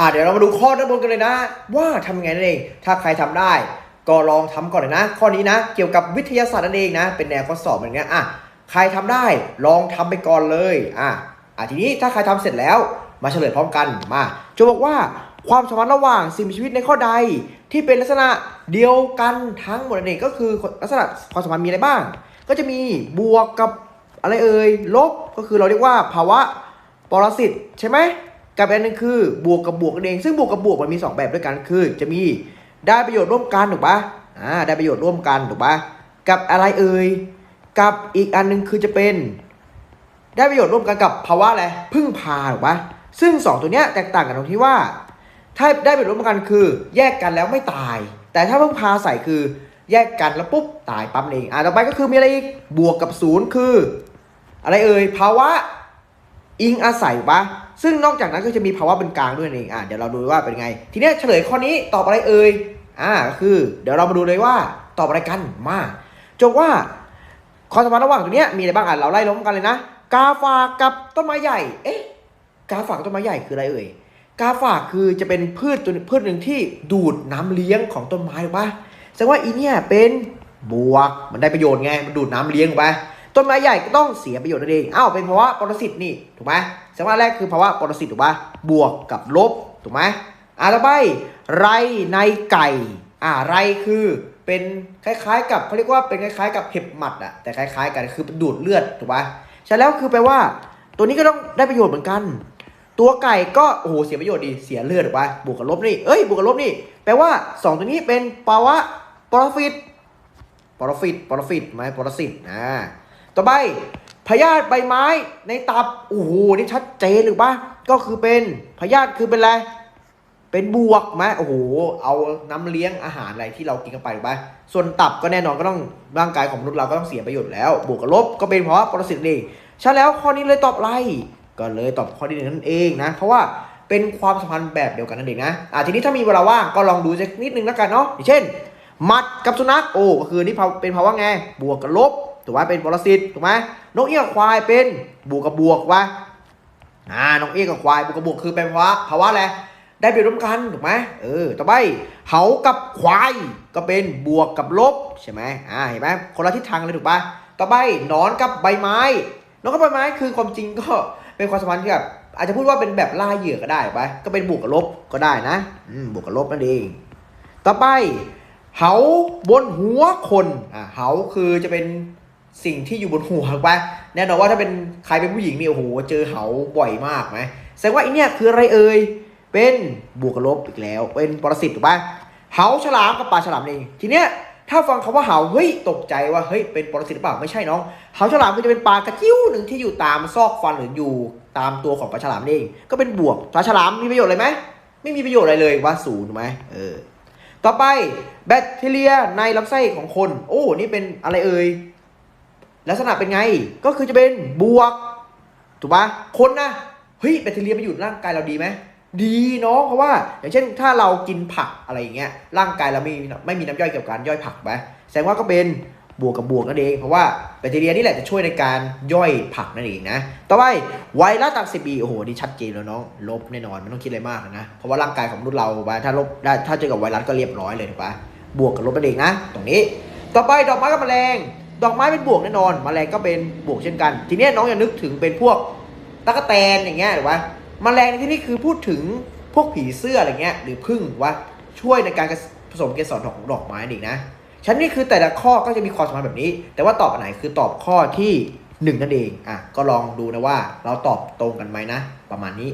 อ่าเดี๋ยวเรามาดูข้อด้านบนกันเลยนะ ว่าทำยังไงนั่นเอง ถ้าใครทำได้ ก็ลองทำก่อนเลยนะ ข้อนี้นะ เกี่ยวกับวิทยาศาสตร์นั่นเองนะ เป็นแนวข้อสอบแบบเนี้ยอะใครทำได้ลองทำไปก่อนเลยอะอะทีนี้ถ้าใครทำเสร็จแล้วมาเฉลยพร้อมกันมาจะบอกว่าความสัมพันธ์ระหว่างสิ่งมีชีวิตในข้อใด ที่เป็นลักษณะเดียวกันทั้งหมดนั่นเองก็คือลักษณะความสัมพันธ์มีอะไรบ้าง ก็จะมีบวกกับอะไรเอ่ยลบก็คือเราเรียกว่าภาวะปรสิตใช่ไหม กับอันนึงคือบวกกับบวกนั่นเอง ซึ่งบวกกับบวกมันมีสองแบบด้วยกันคือ จะมีได้ประโยชน์ร่วมกันถูกปะอ่าได้ประโยชน์ร่วมกันถูกปะกับอะไรเอ่ยกับอีกอันหนึงคือจะเป็น ได้ประโยชน์ร่วมกันกับภาวะอะไรพึ่งพาถูกปะซึ่งสองตัวเนี้ยแตกต่างกันตรงที่ว่า ถ้าได้ประโยชน์ร่วมกันคือ แยกกันแล้วไม่ตาย แต่ถ้าพึ่งพาใส่คือแยกกันแล้วปุ๊บตายปั๊บเองอ่าต่อไปก็คือมีอะไรอีกบวกกับศูนย์คือ อะไรเอ่ยภาวะอิงอาศัยปะ ซึ่งนอกจากนั้นก็จะมีภาวะเป็นกลางด้วยนั่นเองอ่าเดี๋ยวเราดูว่าเป็นไง ทีนี้เฉลยข้อนี้ตอบอะไรเอ่ยอ่าก็คือ เดี๋ยวเรามาดูเลยว่าตอบอะไรกันมาจบว่าความสัมพันธ์ระหว่างตัวเนี้ยมีอะไรบ้างอะเราไล่ล้มกันเลยนะ กาฝากกับต้นไม้ใหญ่ เอ๊ะ กาฝากกับต้นไม้ใหญ่คืออะไรเอ่ยกาฝากคือจะเป็นพืชตัวพืชหนึ่งที่ดูดน้ำเลี้ยงของต้นไม้ถูกปะแสดงว่าอีเนี่ยเป็นบวกมันได้ประโยชน์ไงมันดูดน้ำเลี้ยงถูกป ต้นไม้ใหญ่ก็ต้องเสียประโยชน์นั่นเองอ้าวเป็นภาวะปรสิตนี่ถูกไหมสดงว่าแรกคือภาวะปรสิตถูกปะบวกกับลบถูกไหมอ่าต่อไปไรในไก่อ่าไรคือเป็นคล้ายๆ กับเขาเรียกว่าเป็นคล้ายๆ กับเห็บหมัดอะแต่คล้าย ๆ กันคือดูดเลือดถูกปะใช่แล้วคือแปลว่า ตัวนี้ก็ต้องได้ประโยชน์เหมือนกัน ตัวไก่ก็โอ้โหเสียประโยชน์ดีเสียเลือดถูกปะบวกกับลบนี่เอ้ยบวกกับลบนี่แปลว่าสองตัวนี้เป็นภาวะปรฟิตปรฟิตปรฟิตไหมปรสิตอ่า ต่อไปพยาธิใบไม้ในตับโอ้โหนี่ชัดเจนหรือปะก็คือเป็นพยาธิคือเป็นอะไรเป็นบวกไหมโอ้โห เอาน้ำเลี้ยงอาหารอะไรที่เรากินกันไปถูกปะส่วนตับก็แน่นอนก็ต้องร่างกายของมนุษย์เราก็ต้องเสียประโยชน์แล้ว บวกกับลบก็เป็นเพราะปรสิตนี่ใช่แล้วข้อนี้เลยตอบไรก็เลยตอบข้อที่หนึ่งนั่นเองนะ เพราะว่าเป็นความสัมพันธ์แบบเดียวกันนั่นเองนะอ่าทีนี้ถ้ามีเวลาว่างก็ลองดูสักนิดนึงแล้วกันเนาะอย่างเช่น มัดกับสุนัขโอ้ก็คือนี่เป็นภาวะไงบวกกับลบ ถูกไหมเป็นปรสิตถูกไหมนกเอี้ยงควายเป็นบวกกับบวกวะอ่านกเอี้ยงกับควายบวกกับบวกคือเป็นภาวะภาวะอะไรได้เปรียบร่วมกันถูกไหมเออต่อไปเหากับควายก็เป็นบวกกับลบใช่ไหมอ่าเห็นไหมคนละทิศทางเลยถูกปะต่อไปนอนกับใบไม้นอนกับใบไม้คือความจริงก็เป็นความสัมพันธ์ที่แบบอาจจะพูดว่าเป็นแบบล่าเหยื่อก็ได้ไปก็เป็นบวกกับลบก็ได้นะอืมบวกกับลบนั่นเองต่อไปเหาบนหัวคนอ่าเหาคือจะเป็น สิ่งที่อยู่บนหัวไปแน่นอนว่าถ้าเป็นใครเป็นผู้หญิงนี่โอ้โหเจอเหาบ่อยมากไหมแสดงว่าไอเนี่ยคืออะไรเอ่ยเป็นบวกกับลบอีกแล้ว เป็นปรสิตถูกปะเหาฉลามกับปลาฉลามเองทีเนี้ยถ้าฟังคำว่าเหาเฮ้ยตกใจว่าเฮ้ยเป็นปรสิตหรือเปล่าไม่ใช่น้องเหาฉลามคือจะเป็นปลากระจิ้วหนึ่งที่อยู่ตามซอกฟันหรืออยู่ตามตัวของปลาฉลามนี่เอง ก็เป็นบวกปลาฉลามมีประโยชน์อะไรไหมไม่มีประโยชน์อะไรเลยว่าศูนย์ถูกไหมเออต่อไปแบคทีเรียในลำไส้ของคน โอ้ นี่เป็นอะไรเอ่ย ลักษณะเป็นไงก็คือจะเป็นบวก ถูกปะคนนะเฮ้ยแบคทีเรียมาอยู่ร่างกายเราดีไหมดีเนาะเพราะว่าอย่างเช่นถ้าเรากินผักอะไรอย่างเงี้ยร่างกายเราไม่ไม่มีน้ำย่อยเกี่ยวกับการย่อยผักไหมแสดงว่าก็เป็นบวกกับบวกนั่นเองเพราะว่าแบคทีเรียนี่แหละจะช่วยในการย่อยผักนั่นเองนะต่อไปไวรัสตับซีบีโอ้โหนี่ชัดเจนแล้วน้องลบแน่นอนไม่ต้องคิดอะไรมากนะเพราะว่าร่างกายของมนุษย์เราไปถ้าลบได้ถ้าเจอกับไวรัสก็เรียบร้อยเลยถูกปะบวกกับลบนั่นเองนะ ตรงนี้ ต่อไปดอกไม้กับแมลง ดอกไม้เป็นบวกแน่นอนมแมลงก็เป็นบวกเช่นกัน ทีนี้น้องอย่านึกถึงเป็นพวกตะกแตนอย่างเงี้ยหรือว่าแมลงในที่นี้คือพูดถึงพวกผีเสื้ออะไรเงี้ยหรือพึ่งว่าช่วยในการผสมเกสรของดอกไม้อีกนะชั้นนี้คือแต่ละข้อก็จะมีความสมพันธ์แบบนี้ แต่ว่าตอบอันไหนคือตอบข้อที่หนึ่งนั่นเองอะก็ลองดูนะว่าเราตอบตรงกันไหมนะ ประมาณนี้